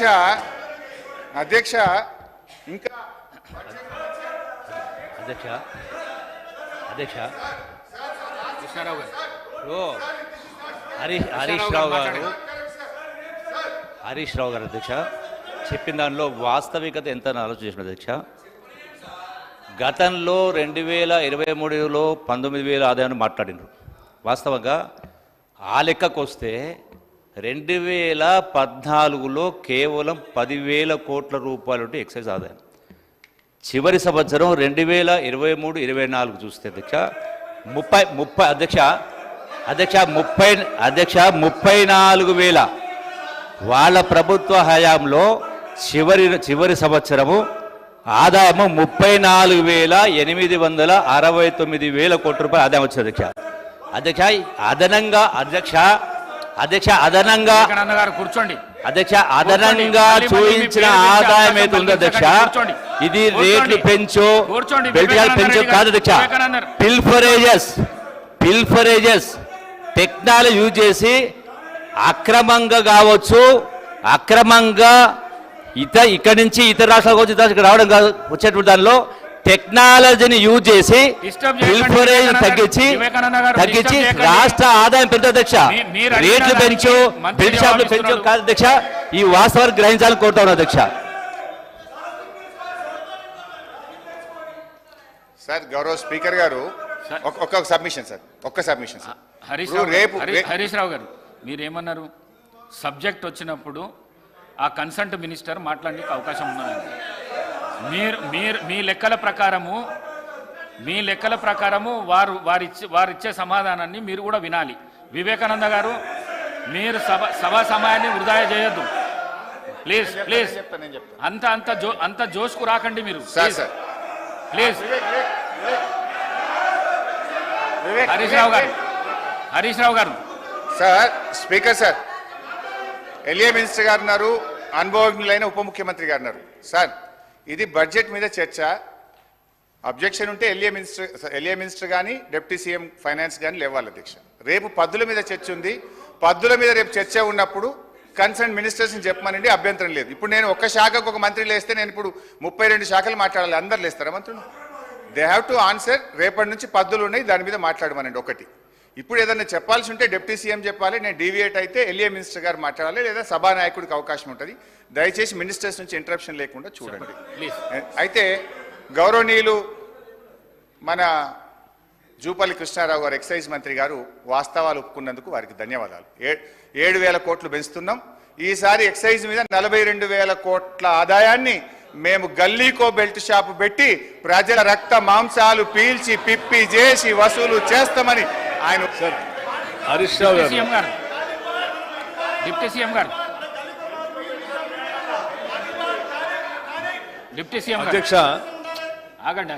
అధ్యక్ష అధ్యక్ష ఇంకా అధ్యక్ష అధ్యక్ష. కృష్ణారావు గారు ఇప్పుడు హరీష్ హరీష్ రావు గారు. హరీష్ రావు గారు అధ్యక్ష. చెప్పిన దానిలో వాస్తవికత ఎంత ఆలోచించిన అధ్యక్ష. గతంలో రెండు వేల ఇరవై మూడులో పంతొమ్మిది వేల ఆదాయాన్ని మాట్లాడినారు. వాస్తవంగా ఆ లెక్కకు వస్తే రెండు వేల పద్నాలుగులో కేవలం పదివేల కోట్ల రూపాయలు ఎక్సైజ్ ఆదాయం. చివరి సంవత్సరం రెండు వేల ఇరవై మూడు ఇరవై నాలుగు చూస్తే అధ్యక్ష ముప్పై ముప్పై అధ్యక్ష అధ్యక్ష ముప్పై అధ్యక్ష ముప్పై నాలుగు వేల. వాళ్ళ ప్రభుత్వ హయాంలో చివరి చివరి సంవత్సరము ఆదాయము ముప్పై నాలుగు వేల ఎనిమిది వందల అరవై తొమ్మిది వేల కోట్ల రూపాయలు ఆదాయం వచ్చింది అధ్యక్ష. అధ్యక్ష అదనంగా అధ్యక్ష అధ్యక్ష అదనంగా వివేకానంద గారు కూర్చోండి అధ్యక్ష అదనంగా చూపించిన ఆదాయం ఏది ఉందో అధ్యక్ష. ఇది. రేట్లు పెంచు. బెల్టియాలు పెంచు కాదు అధ్యక్ష. పిల్ఫరేజెస్ పిల్ఫరేజెస్ టెక్నాలజీ యూజ్ చేసి అక్రమంగా కావచ్చు అక్రమంగా ఇత ఇక్కడి నుంచి ఇతర రాష్ట్రాలకు వచ్చి రావడం కాదు వచ్చేటువంటి దానిలో టెక్నాలజీని యూజ్ చేసి తగ్గించి తగ్గించి. రాష్ట్ర ఆదాయం పెంచు అధ్యక్ష. రేట్లు పెంచు బెల్ట్ షాపులు పెంచు. కాదు అధ్యక్ష. ఈ వాస్తవాన్ని గ్రహించాలని కోరుతా ఉన్నాను అధ్యక్ష. సార్ గౌరవ స్పీకర్ గారు సార్. ఒక- ఒక్క సబ్మిషన్ సార్ ఒక్క సబ్మిషన్ సార్. హరీష్ రేపు హరీష్ రావు గారు మీరేమన్నారు? సబ్జెక్ట్ వచ్చినప్పుడు ఆ కన్సల్ట్ మినిస్టర్ మాట్లాడడానికి అవకాశం ఉన్నది మీరు మీరు మీ లెక్కల ప్రకారము మీ లెక్కల ప్రకారము వారు వారిచ్చే వారిచ్చే సమాధానాన్ని మీరు కూడా వినాలి. వివేకానంద గారు మీరు సభ సభా సమయాన్ని వృధా చేయొద్దు. Please please. అంత అంత జో అంత జోష్కు రాకండి మీరు. ప్లీజ్. హరీష్ రావు గారు. హరీష్ రావు గారు. Sir speaker sir. LA minister గారు ఉన్నారు అనుభవజ్ఞులైన ఉప ముఖ్యమంత్రి గారు ఉన్నారు. సార్ ఇది బడ్జెట్ మీద చర్చ. అబ్జెక్షన్ ఉంటే ఎల్ఏ మినిస్టర్ ఎల్ఏ మినిస్టర్ కానీ డిప్యూటీ సీఎం ఫైనాన్స్ కానీ లేవాలి అధ్యక్ష. రేపు పద్దుల మీద చర్చ ఉంది. పద్దుల మీద రేపు చర్చ ఉన్నప్పుడు కన్సర్న్ మినిస్టర్స్ని చెప్పమనండి అభ్యంతరం లేదు. ఇప్పుడు నేను ఒక శాఖకు ఒక మంత్రి లేస్తే నేను ఇప్పుడు ముప్పై రెండు శాఖలు మాట్లాడాలి. అందరు లేస్తారా మంత్రులు? దే హ్యావ్ టు ఆన్సర్ రేపటి నుంచి పద్దులు ఉన్నాయి దాని మీద మాట్లాడమనండి ఒకటి. ఇప్పుడు ఏదైనా చెప్పాల్సి ఉంటే డిప్యూటీ సీఎం చెప్పాలి నేను డీవియేట్ అయితే ఎల్ఏ మినిస్టర్ గారు మాట్లాడాలి లేదా సభానాయకుడికి అవకాశం ఉంటుంది. దయచేసి మినిస్టర్స్ నుంచి ఇంటరప్షన్ లేకుండా చూడండి. ప్లీజ్ అయితే గౌరవనీయులు మన జూపల్లి కృష్ణారావు గారు ఎక్సైజ్ మంత్రి గారు వాస్తవాలు ఒప్పుకున్నందుకు వారికి ధన్యవాదాలు. ఏ- ఏడు వేల కోట్లు పెంచుతున్నాం. ఈసారి ఎక్సైజ్ మీద నలభై రెండు వేల కోట్ల ఆదాయాన్ని మేము గల్లీకో బెల్ట్ షాపు పెట్టి ప్రజల రక్త మాంసాలు పీల్చి పిప్పి చేసి వసూలు చేస్తామని ఆయన హరీష్ రావు గారు. సీఎం గారు. డిప్యూటీ సీఎం గారు. డిప్యూటీ సీఎం అధ్యక్ష. ఆగండి.